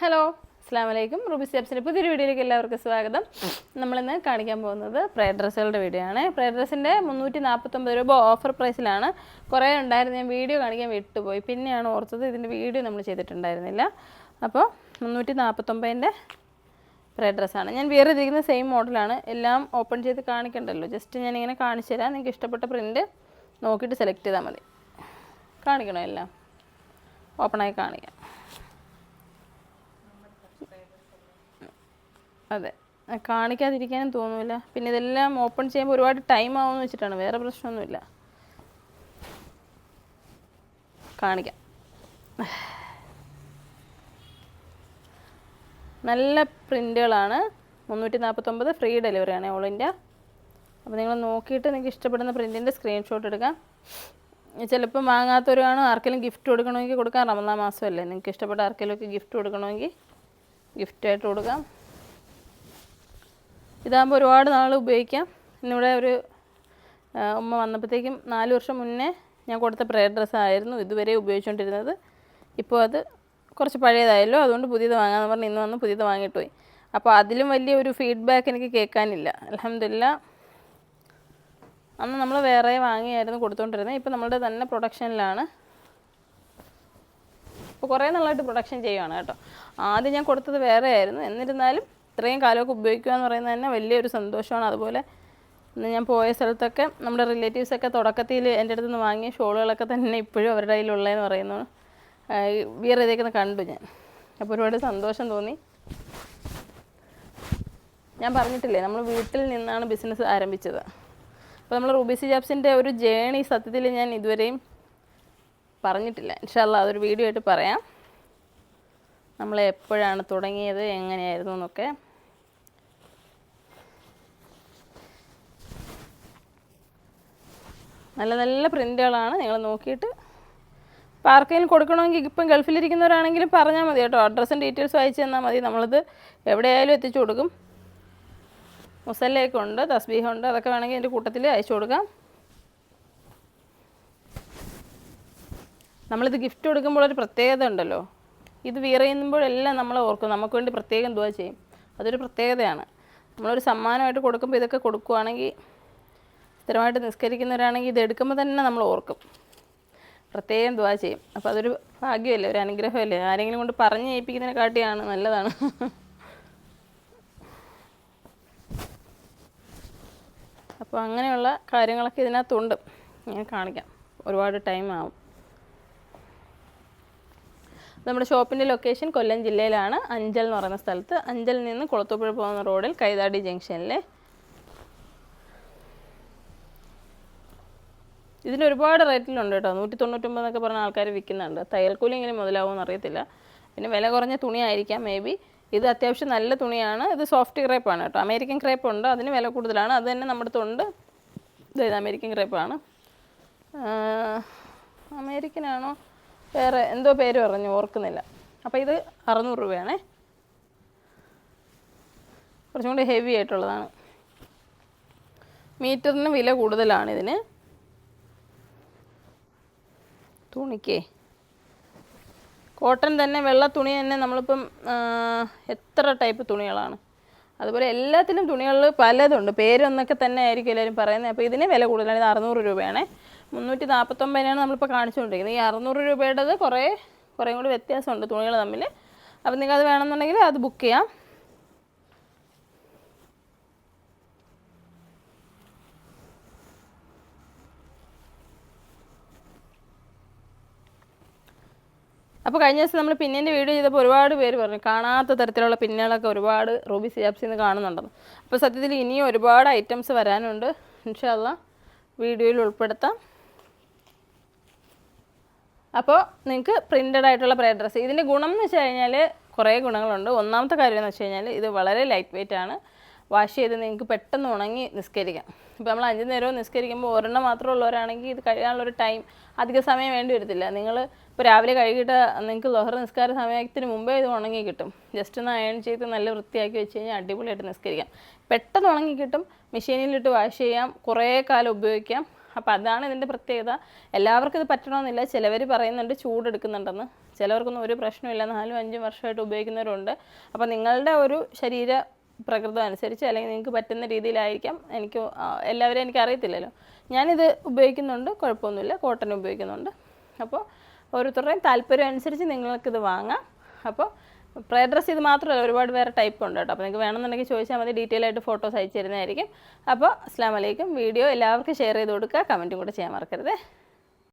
Hello അസ്സാമലൈക്കും Ruby സ്റ്റെപ്സിന്റെ പുതിയൊരു വീഡിയോയിലേക്ക് എല്ലാവർക്കും സ്വാഗതം. നമ്മളിന്ന് കാണിക്കാൻ പോകുന്നത് പ്രയർ ഡ്രസ്സുകളുടെ വീഡിയോ ആണ്. പ്രയർ ഡ്രസ്സിന്റെ മുന്നൂറ്റി നാൽപ്പത്തൊമ്പത് രൂപ ഓഫർ പ്രൈസിലാണ്. കുറേ ഉണ്ടായിരുന്നു ഞാൻ വീഡിയോ കാണിക്കാൻ വിട്ടുപോയി. പിന്നെയാണ് ഓർത്തത് ഇതിന്റെ വീഡിയോ നമ്മൾ ചെയ്തിട്ടുണ്ടായിരുന്നില്ല. അപ്പോൾ മുന്നൂറ്റി നാൽപ്പത്തൊമ്പതിന്റെ പ്രയർ ഡ്രസ്സാണ് ഞാൻ വേറെ ഇരിക്കുന്ന സെയിം മോഡലാണ്. എല്ലാം ഓപ്പൺ ചെയ്ത് കാണിക്കണ്ടല്ലോ. ജസ്റ്റ് ഞാൻ ഇങ്ങനെ കാണിച്ചു തരാം. നിങ്ങൾക്ക് ഇഷ്ടപ്പെട്ട പ്രിന്റ് നോക്കിയിട്ട് സെലക്ട് ചെയ്താൽ മതി. കാണിക്കണോ എല്ലാം? ഓപ്പണായി കാണിക്കാം. അതെ. കാണിക്കാതിരിക്കാനും തോന്നില്ല പിന്നെ ഇതെല്ലാം ഓപ്പൺ ചെയ്യുമ്പോൾ ഒരുപാട് ടൈം ആവുമെന്ന് വെച്ചിട്ടാണ്. വേറെ പ്രശ്നമൊന്നുമില്ല. കാണിക്കാം. നല്ല പ്രിന്റുകളാണ് മുന്നൂറ്റി നാൽപ്പത്തൊമ്പത് ഫ്രീ ഡെലിവറിയാണ് ഓൾ ഇന്ത്യ അപ്പോൾ നിങ്ങൾ നോക്കിയിട്ട് നിങ്ങൾക്ക് ഇഷ്ടപ്പെടുന്ന പ്രിന്റിന്റെ സ്ക്രീൻഷോട്ട് എടുക്കാം. ചിലപ്പോൾ വാങ്ങാത്തവരാണ് ആർക്കെങ്കിലും ഗിഫ്റ്റ് കൊടുക്കണമെങ്കിൽ കൊടുക്കാം. റമദാ മാസമല്ലേ. നിങ്ങൾക്ക് ഇഷ്ടപ്പെട്ട ആർക്കെങ്കിലുമൊക്കെ ഗിഫ്റ്റ് കൊടുക്കണമെങ്കിൽ ഗിഫ്റ്റായിട്ട് കൊടുക്കാം. ഇതാകുമ്പോൾ ഒരുപാട് നാൾ ഉപയോഗിക്കാം. ഇന്നിവിടെ ഒരു ഉമ്മ വന്നപ്പോഴത്തേക്കും നാല് വർഷം മുന്നേ ഞാൻ കൊടുത്ത പ്രയർ ഡ്രസ്സായിരുന്നു ഇതുവരെ ഉപയോഗിച്ചുകൊണ്ടിരുന്നത് ഇപ്പോൾ അത് കുറച്ച് പഴയതായല്ലോ അതുകൊണ്ട് പുതിയത് വാങ്ങാമെന്ന് പറഞ്ഞ് ഇന്ന് വന്ന് പുതിയത് വാങ്ങിയിട്ട് പോയി അപ്പോൾ അതിലും വലിയ ഒരു ഫീഡ്ബാക്ക് എനിക്ക് കേൾക്കാനില്ല. അലഹമില്ല അന്ന് നമ്മൾ വേറെ വാങ്ങിയായിരുന്നു കൊടുത്തുകൊണ്ടിരുന്നത് ഇപ്പോൾ നമ്മളുടെ തന്നെ പ്രൊഡക്ഷനിലാണ് ഇപ്പോൾ കുറേ നാളായിട്ട് പ്രൊഡക്ഷൻ ചെയ്യുവാണ് കേട്ടോ. ആദ്യം ഞാൻ കൊടുത്തത് വേറെ ആയിരുന്നു എന്നിരുന്നാലും ഇത്രയും കാലമൊക്കെ ഉപയോഗിക്കുക എന്ന് പറയുന്നത് തന്നെ വലിയൊരു സന്തോഷമാണ്. അതുപോലെ ഞാൻ പോയ സ്ഥലത്തൊക്കെ നമ്മുടെ റിലേറ്റീവ്സൊക്കെ തുടക്കത്തിൽ എന്റെ അടുത്ത് നിന്ന് വാങ്ങിയ ഷോളുകളൊക്കെ തന്നെ ഇപ്പോഴും അവരുടെ കയ്യിലുള്ളതെന്ന് പറയുന്നു. വിയർ ചെയ്തേക്കുന്ന കണ്ടു ഞാൻ. അപ്പോൾ ഒരുപാട് സന്തോഷം തോന്നി. ഞാൻ പറഞ്ഞിട്ടില്ലേ നമ്മൾ വീട്ടിൽ നിന്നാണ് ബിസിനസ് ആരംഭിച്ചത്. അപ്പോൾ നമ്മൾ റുബിസി ജാബ്സിന്റെ ഒരു ജേണി സത്യത്തിൽ ഞാൻ ഇതുവരെയും പറഞ്ഞിട്ടില്ല. ഇൻഷാല്ല അതൊരു വീഡിയോ ആയിട്ട് പറയാം. നമ്മൾ എപ്പോഴാണ് തുടങ്ങിയത് എങ്ങനെയായിരുന്നു എന്നൊക്കെ. നല്ല നല്ല പ്രിന്റുകളാണ് നിങ്ങൾ നോക്കിയിട്ട്. ആർക്കെങ്കിലും കൊടുക്കണമെങ്കിൽ ഇപ്പം ഗൾഫിലിരിക്കുന്നവരാണെങ്കിലും പറഞ്ഞാൽ മതി കേട്ടോ. അഡ്രസ്സും ഡീറ്റെയിൽസും അയച്ചു തന്നാൽ മതി. നമ്മളിത് എവിടെയായാലും എത്തിച്ചു കൊടുക്കും. മുസല്ലയൊക്കെ ഉണ്ട് തസ്ബീഹുണ്ട് അതൊക്കെ വേണമെങ്കിൽ എന്റെ കൂട്ടത്തിൽ അയച്ചു കൊടുക്കാം. നമ്മളിത് ഗിഫ്റ്റ് കൊടുക്കുമ്പോൾ ഒരു പ്രത്യേകത ഉണ്ടല്ലോ. ഇത് വീറയുമ്പോഴെല്ലാം നമ്മൾ ഓർക്കും. നമുക്ക് വേണ്ടി പ്രത്യേകം ദുവാ ചെയ്യും. അതൊരു പ്രത്യേകതയാണ്. നമ്മളൊരു സമ്മാനമായിട്ട് കൊടുക്കുമ്പോൾ ഇതൊക്കെ കൊടുക്കുവാണെങ്കിൽ സ്ഥിരമായിട്ട് നിസ്കരിക്കുന്നവരാണെങ്കിൽ ഇത് എടുക്കുമ്പോൾ തന്നെ നമ്മൾ ഓർക്കും. പ്രത്യേകം ദുവാ ചെയ്യും. അപ്പോൾ അതൊരു ഭാഗ്യമല്ലേ? ഒരു അനുഗ്രഹമല്ലേ? ആരെങ്കിലും കൊണ്ട് പറഞ്ഞ് ഏൽപ്പിക്കുന്നതിനെ കാട്ടിയാണ് നല്ലതാണ്. അപ്പോൾ അങ്ങനെയുള്ള കാര്യങ്ങളൊക്കെ ഇതിനകത്തുണ്ട്. ഞാൻ കാണിക്കാം. ഒരുപാട് ടൈം ആവും. നമ്മുടെ ഷോപ്പിന്റെ ലൊക്കേഷൻ കൊല്ലം ജില്ലയിലാണ് അഞ്ചൽ എന്ന് പറയുന്ന സ്ഥലത്ത്. അഞ്ചലിൽ നിന്ന് കുളത്തൂപ്പുഴ പോകുന്ന റോഡിൽ കൈതാടി ജംഗ്ഷനിലെ. ഇതിന് ഒരുപാട് റേറ്റിലുണ്ട് കേട്ടോ. നൂറ്റി തൊണ്ണൂറ്റൊമ്പത് എന്നൊക്കെ പറഞ്ഞ ആൾക്കാർ വിൽക്കുന്നുണ്ട്. തയ്യൽക്കൂലി എങ്ങനെ മുതലാവുമെന്ന് അറിയത്തില്ല പിന്നെ വില കുറഞ്ഞ തുണിയായിരിക്കാം മേ ബി ഇത് അത്യാവശ്യം നല്ല തുണിയാണ്. ഇത് സോഫ്റ്റ് ക്രേപ്പാണ് കേട്ടോ. അമേരിക്കൻ ക്രേപ്പ് ഉണ്ട്. അതിന് വില കൂടുതലാണ്. അത് തന്നെ നമ്മുടെ തൊണ്ട്. ഇതായത് ഇത് അമേരിക്കൻ ക്രേപ്പാണ് അമേരിക്കനാണോ വേറെ എന്തോ പേര് പറഞ്ഞു ഓർക്കുന്നില്ല. അപ്പോൾ ഇത് അറുന്നൂറ് രൂപയാണേ. കുറച്ചും കൂടി ഹെവി ആയിട്ടുള്ളതാണ്. മീറ്ററിന് വില കൂടുതലാണ് ഇതിന്. തുണിക്കേ. കോട്ടൺ തന്നെ വെള്ള തുണി തന്നെ നമ്മളിപ്പം എത്ര ടൈപ്പ് തുണികളാണ്. അതുപോലെ എല്ലാത്തിനും തുണികളിൽ പലതുണ്ട്. പേരൊന്നൊക്കെ തന്നെ ആയിരിക്കും എല്ലാവരും പറയുന്നത്. അപ്പോൾ ഇതിന് വില കൂടുതലാണ്. ഇത് അറുന്നൂറ് രൂപയാണേ. മുന്നൂറ്റി നാൽപ്പത്തൊമ്പതിനാണ് നമ്മളിപ്പോൾ കാണിച്ചുകൊണ്ടിരിക്കുന്നത്. ഈ അറുന്നൂറ് രൂപയുടേത് കുറേ കുറേ കൂടി വ്യത്യാസമുണ്ട് തുണികൾ തമ്മിൽ അപ്പം നിങ്ങൾക്ക് അത് വേണമെന്നുണ്ടെങ്കിൽ അത് ബുക്ക് ചെയ്യാം. അപ്പോൾ കഴിഞ്ഞ ദിവസം നമ്മൾ പിന്നിന്റെ വീഡിയോ ചെയ്തപ്പോൾ ഒരുപാട് പേര് പറഞ്ഞു കാണാത്ത തരത്തിലുള്ള പിന്നുകളൊക്കെ ഒരുപാട് റൂബി സിയാപ്സിൽ നിന്ന് കാണുന്നുണ്ടെന്ന്. അപ്പോൾ സത്യത്തിൽ ഇനിയും ഒരുപാട് ഐറ്റംസ് വരാനുണ്ട്. ഇൻഷാല്ല വീഡിയോയിൽ ഉൾപ്പെടുത്താം. അപ്പോൾ നിങ്ങൾക്ക് പ്രിന്റഡ് ആയിട്ടുള്ള പ്രേ ഡ്രസ്സ് ഇതിന്റെ ഗുണം എന്ന് വെച്ച് കഴിഞ്ഞാൽ കുറേ ഗുണങ്ങളുണ്ട്. ഒന്നാമത്തെ കാര്യം എന്ന് വെച്ച് കഴിഞ്ഞാൽ ഇത് വളരെ ലൈറ്റ് വെയിറ്റ് ആണ്. വാഷ് ചെയ്ത് നിങ്ങൾക്ക് പെട്ടെന്ന് ഉണങ്ങി നിസ്കരിക്കാം. ഇപ്പോൾ നമ്മൾ അഞ്ച് നേരവും നിസ്കരിക്കുമ്പോൾ ഒരെണ്ണം മാത്രം ഉള്ളവരാണെങ്കിൽ ഇത് കഴിയാനുള്ളൊരു ടൈം അധിക സമയം വേണ്ടി വരത്തില്ല. നിങ്ങൾ ഇപ്പോൾ രാവിലെ കഴുകിയിട്ട് നിങ്ങൾക്ക് ലോഹർ നിസ്കാര സമയത്തിന് മുമ്പേ ഇത് ഉണങ്ങി കിട്ടും. ജസ്റ്റ് ഒന്ന് അയൺ ചെയ്ത് നല്ല വൃത്തിയാക്കി വെച്ച് കഴിഞ്ഞാൽ അടിപൊളിയായിട്ട് നിസ്കരിക്കാം. പെട്ടെന്ന് ഉണങ്ങി കിട്ടും. മെഷീനിലിട്ട് വാഷ് ചെയ്യാം. കുറേ കാലം ഉപയോഗിക്കാം. അപ്പോൾ അതാണ് ഇതിന്റെ പ്രത്യേകത. എല്ലാവർക്കും ഇത് പറ്റണമെന്നില്ല ചിലവർ പറയുന്നുണ്ട് ചൂടെടുക്കുന്നുണ്ടെന്ന്. ചിലവർക്കൊന്നും ഒരു പ്രശ്നമില്ല നാലും അഞ്ചും വർഷമായിട്ട് ഉപയോഗിക്കുന്നവരുണ്ട്. അപ്പോൾ നിങ്ങളുടെ ഒരു ശരീര പ്രകൃതം അനുസരിച്ച് അല്ലെങ്കിൽ നിങ്ങൾക്ക് പറ്റുന്ന രീതിയിലായിരിക്കാം. എനിക്ക് എല്ലാവരും എല്ലാവരെയും എനിക്ക് അറിയത്തില്ലല്ലോ. ഞാനിത് ഉപയോഗിക്കുന്നുണ്ട്. കുഴപ്പമൊന്നുമില്ല. കോട്ടൺ ഉപയോഗിക്കുന്നുണ്ട്. അപ്പോൾ ഓരോരുത്തരുടെയും താല്പര്യം അനുസരിച്ച് നിങ്ങൾക്കിത് വാങ്ങാം. അപ്പോൾ പ്രേ ഡ്രസ്സ് ഇത് മാത്രമല്ല ഒരുപാട് വേറെ ടൈപ്പ് ഉണ്ട് കേട്ടോ. അപ്പോൾ നിങ്ങൾക്ക് വേണമെന്നുണ്ടെങ്കിൽ ചോദിച്ചാൽ മതി ഡീറ്റെയിൽ ആയിട്ട് ഫോട്ടോസ് അയച്ചു തരുന്നതായിരിക്കും. അപ്പോൾ അസ്ലാം വലൈക്കും വീഡിയോ എല്ലാവർക്കും ഷെയർ ചെയ്ത് കൊടുക്കുക. കമന്റും കൂടെ ചെയ്യാൻ മറക്കരുത്.